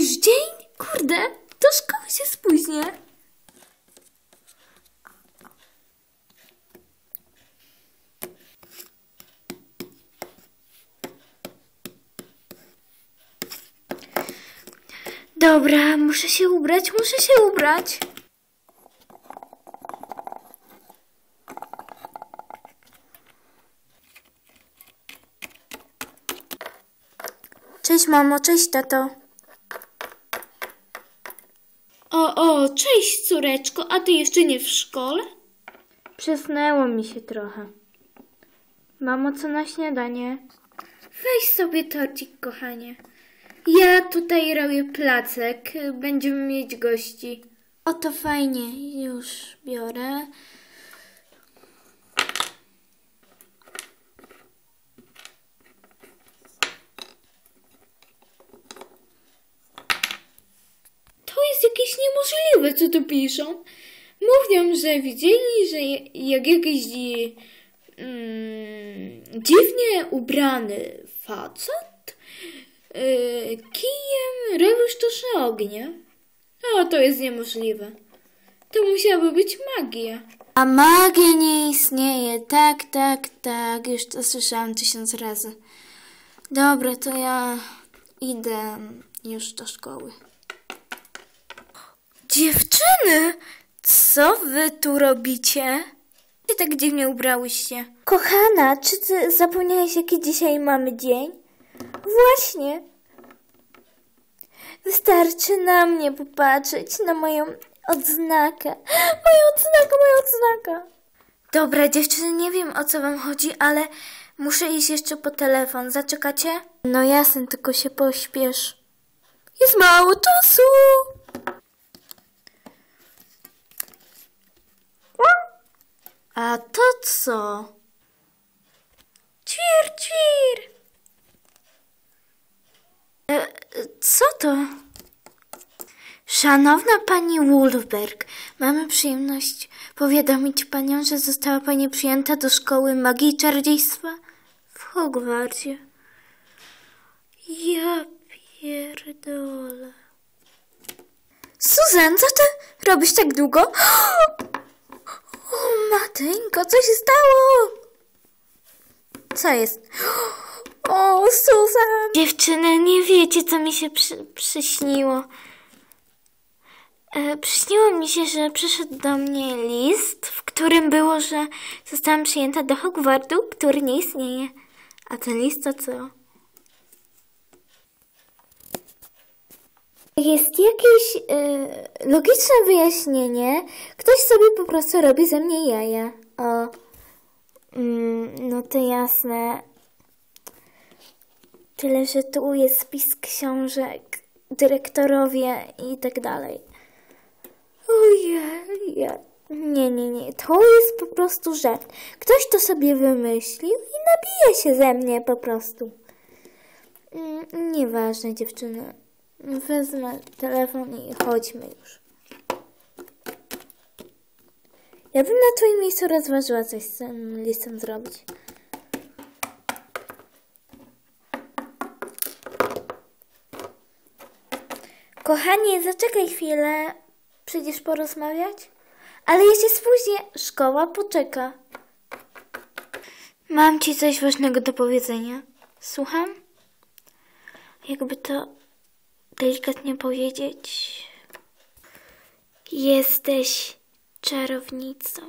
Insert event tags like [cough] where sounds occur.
już dzień? Kurde, do szkoły się spóźnię. Dobra, muszę się ubrać, muszę się ubrać. Cześć mamo, cześć tato. O, o, cześć córeczko, a ty jeszcze nie w szkole? Przesnęło mi się trochę. Mamo, co na śniadanie? Weź sobie torcik, kochanie. Ja tutaj robię placek. Będziemy mieć gości. O, to fajnie. Już biorę. To jest jakieś niemożliwe, co tu piszą. Mówią, że widzieli, że jak jakiś mm, dziwnie ubrany facet yy, kijem robił sztuczne ognie. O, to jest niemożliwe. To musiałaby być magia. A magia nie istnieje. Tak, tak, tak. Już to słyszałam tysiąc razy. Dobra, to ja idę już do szkoły. Dziewczyny, co wy tu robicie? Ty tak dziwnie ubrałyście. Kochana, czy ty zapomniałeś, jaki dzisiaj mamy dzień? Właśnie. Wystarczy na mnie popatrzeć, na moją odznakę. Moja odznaka, moja odznaka. Dobra, dziewczyny, nie wiem o co wam chodzi, ale muszę iść jeszcze po telefon. Zaczekacie? No jasne, tylko się pośpiesz. Jest mało czasu. A to co? Ćwir, ćwir. E, co to? Szanowna pani Wolfberg, mamy przyjemność powiadomić panią, że została pani przyjęta do szkoły magii i czarodziejstwa w Hogwarcie. Ja pierdolę. Suzan, co ty robisz tak długo? [gasps] Mateńko, co się stało? Co jest? [gasps] O, Suzan! Dziewczyny, nie wiecie, co mi się przy, przyśniło. E, przyśniło mi się, że przyszedł do mnie list, w którym było, że zostałam przyjęta do Hogwartu, który nie istnieje. A ten list to co? Jest jakieś e, logiczne wyjaśnienie. Ktoś sobie po prostu robi ze mnie jaja. O, mm, no to jasne. Tyle, że tu jest spis książek, dyrektorowie i tak dalej. Ojej, nie, nie, nie, to jest po prostu żart. Ktoś to sobie wymyślił i nabija się ze mnie po prostu. Mm, Nieważne, dziewczyny. Wezmę telefon i chodźmy już. Ja bym na twoim miejscu rozważyła coś z tym listem zrobić. Kochanie, zaczekaj chwilę. Przyjdziesz porozmawiać? Ale się spóźnię. Szkoła poczeka. Mam ci coś ważnego do powiedzenia. Słucham? Jakby to delikatnie powiedzieć. Jesteś czarownicą.